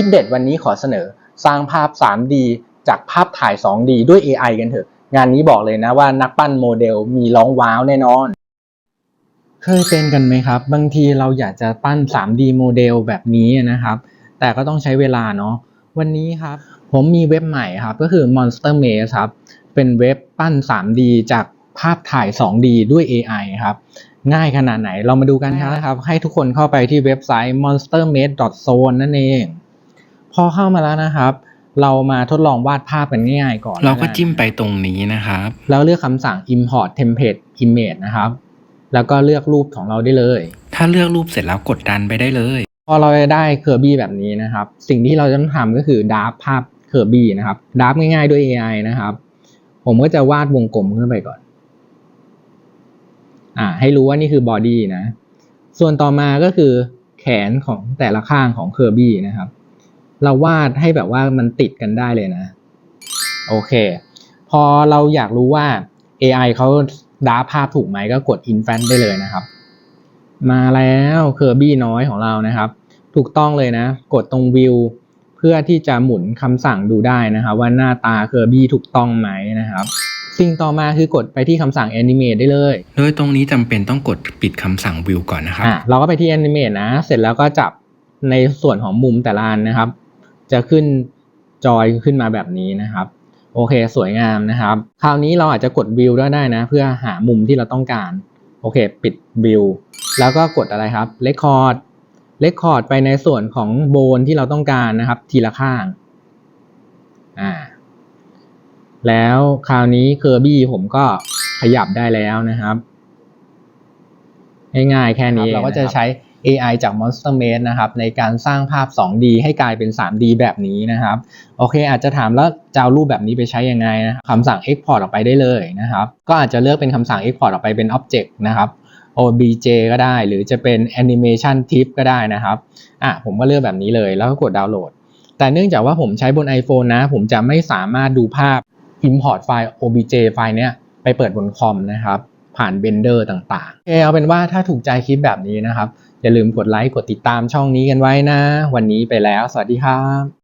คลิปเด็ดวันนี้ขอเสนอ สร้างภาพ 3D จากภาพถ่าย 2D ด้วย AI กันเถอะ งานนี้บอกเลยนะว่านักปั้นโมเดลมีร้องว้าวแน่นอน เคยเป็นกันไหมครับ บางทีเราอยากจะปั้น 3D โมเดลแบบนี้นะครับ แต่ก็ต้องใช้เวลาเนาะวันนี้ครับ ผมมีเว็บใหม่ครับ ก็คือ Monster Maze ครับ เป็นเว็บปั้น 3D จากภาพถ่าย 2D ด้วย AI ครับ ง่ายขนาดไหนเรามาดูกันครับ ให้ทุกคนเข้าไปที่เว็บไซต์ monstermade.zone นั่นเองพ อเข้ามาแล้วนะครับ เรามาทดลองวาดภาพกันง่ายๆก่อน เราก็แล้วนจิ้มไปตรงนี้นะครับ แล้วเลือกคำสั่ง import template image นะครับ แล้วก็เลือกรูปของเราได้เลย ถ้าเลือกรูปเสร็จแล้วกดดันไปได้เลย พอเราได้เคอร์บี้แบบนี้นะครับ สิ่งที่เราจะต้องทำก็คือดาร์ฟภาพเคอร์บี้นะครับดาร์ฟง่ายๆด้วย AI นะครับ ผมก็จะวาดวงกลมขึ้นไปก่อนอ่าให้รู้ว่านี่คือบอดี้นะ ส่วนต่อมาก็คือแขนของแต่ละข้างของเคอร์บี้นะครับ เราวาดให้แบบว่ามันติดกันได้เลยนะ โอเค พอเราอยากรู้ว่า AI เขาดาร์ฟภาพถูกไหมก็กด infant ได้เลยนะครับ มาแล้วเคอร์บี้น้อยของเรานะครับ ถูกต้องเลยนะ กดตรงวิวเพื่อที่จะหมุนคำสั่งดูได้นะครับ ว่าหน้าตาเคอร์บี้ถูกต้องไหมนะครับสิ่งต่อมาคือกดไปที่คำสั่ง animate ได้เลย โดยตรงนี้จำเป็นต้องกดปิดคำสั่งวิวก่อนนะครับอะเราก็ไปที่ animate นะ เสร็จแล้วก็จับในส่วนของมุมแต่ละอันนะครับ จะขึ้นจอยขึ้นมาแบบนี้นะครับ โอเคสวยงามนะครับ คราวนี้เราอาจจะกดวิวได้นะ เพื่อหามุมที่เราต้องการ โอเค ปิดวิวแล้วก็กดอะไรครับ record record ไปในส่วนของโบนที่เราต้องการนะครับ ทีละข้างอ่าแล้วคราวนี้เคอร์บี้ผมก็ขยับได้แล้วนะครับ ง่ายๆแค่นี้เราก็จะใช้ AI จาก Monster Maze นะครับในการสร้างภาพ 2D ให้กลายเป็น 3D แบบนี้นะครับโอเค อาจจะถามแล้วจะเอารูปแบบนี้ไปใช้ยังไงนะคำสั่ง Export ออกไปได้เลยนะครับก็อาจจะเลือกเป็นคำสั่ง Export ออกไปเป็น Object นะครับ OBJ ก็ได้ หรือจะเป็น Animation Tip ก็ได้นะครับอะผมก็เลือกแบบนี้เลยแล้วก็กดดาวน์โหลด แต่เนื่องจากว่าผมใช้บน iPhone นะ ผมจะไม่สามารถดูภาพ Import ไฟล์ OBJ ไฟล์เนี้ยไปเปิดบนคอมนะครับผ่าน Blender ต่างๆโอเคเอาเป็นว่าถ้าถูกใจคลิปแบบนี้นะครับ อย่าลืมกดไลค์กดติดตามช่องนี้กันไว้นะ วันนี้ไปแล้ว สวัสดีครับ